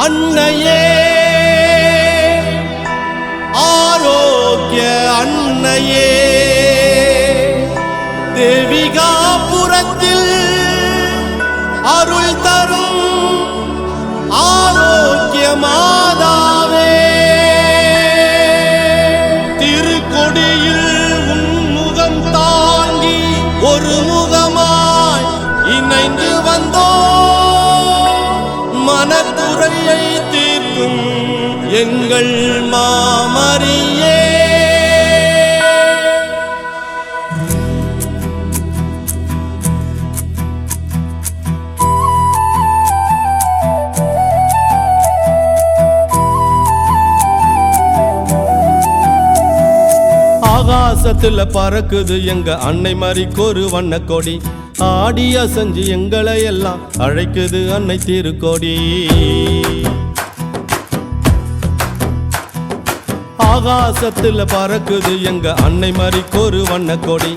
அன்னையே. ஆரோக்கிய அன்னையே. தேவிகாபுரத்தில் அருள் தரும் ஆரோக்கிய மாதாவே. திருக்கொடியில் உன்முகம் தாங்கி ஒரு முகமாய் இணைந்து வந்தோம். மனக்குறையை தீர்க்கும் எங்கள் மாமரியே. ஆகாசத்துல பறக்குது எங்க அன்னை மாதிரிக்கு ஒரு வண்ண கொடி ஆடி அசைஞ்சு எங்களை எல்லாம் அழைக்குது அன்னை திருக்கோடி. ஆகாசத்துல பறக்குது எங்க அன்னை மறிக்கொரு வண்ண கொடி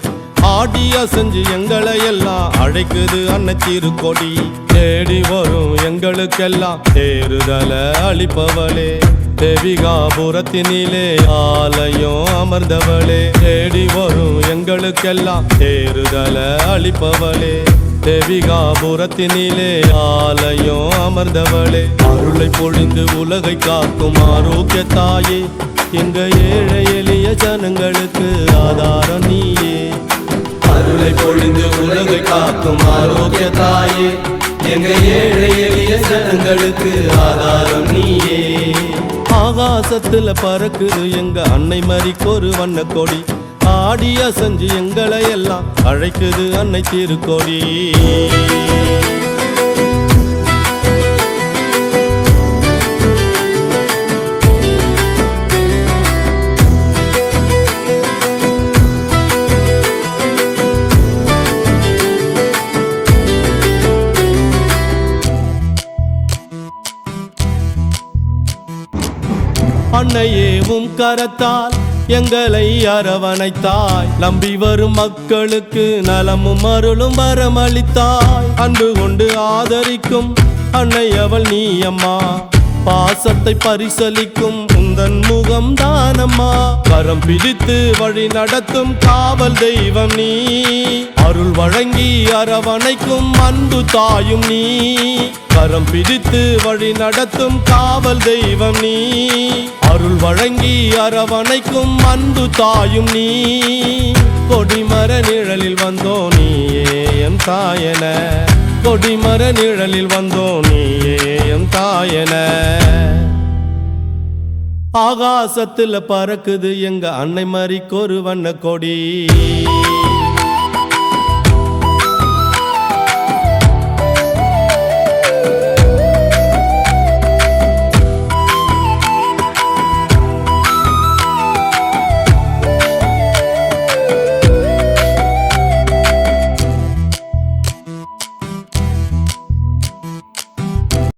ஆடி அசைஞ்சு எங்களை எல்லாம் அழைக்குது அன்னை திருக்கொடி. தேடி வரும் எங்களுக்கெல்லாம் தேறுதல அளிப்பவளே. தேவிகாபுரத்தினிலே ஆலயம் அமர்ந்தவளே. தேடி வரும் எங்களுக்கெல்லாம் தேறுதல அளிப்பவளே. தேவிகாபுரத்தினிலே ஆலயம் அமர்ந்தவளே. அருளை பொழிந்து உலகை காக்கும் ஆரோக்கிய தாயே. எங்க ஏழை எளிய ஜனங்களுக்கு ஆதாரம் நீ. காக்கும் ஆரோக்கிய தாயே எங்க ஏழை எளிய ஜனங்களுக்கு ஆதாரம் நீயே. ஆகாசத்துல பறக்குது எங்க அன்னை மறிக்கு ஒரு வண்ண கொடி ஆடிய செஞ்சு எங்களை எல்லாம் அழைக்குது அன்னை திருக்கோடி. அன்னையேவும் கரத்தால் எங்களை அரவணைத்தாய். நம்பி வரும் மக்களுக்கு நலமும் அருளும் வரமளித்தாய். அன்பு கொண்டு ஆதரிக்கும் அன்னை அவள் நீ அம்மா. பாசத்தை பரிசலிக்கும் உந்தன் முகம் தானம்மா. கரம் பிடித்து வழி நடத்தும் காவல் தெய்வம் நீ. அருள் வழங்கி அரவணைக்கும் அன்பு தாயும் நீ. பிடித்து வழி நடத்தும் காவல் தெய்வம் நீ. அருள் வழங்கி அரவணைக்கும் அன்பு தாயும் நீ. கொடிமர நிழலில் வந்தோ நீயே என் தாயன. கொடிமர நிழலில் வந்தோ நீயே என் தாயன. ஆகாசத்துல பறக்குது எங்க அன்னை மாதிரி ஒரு வண்ண கொடி.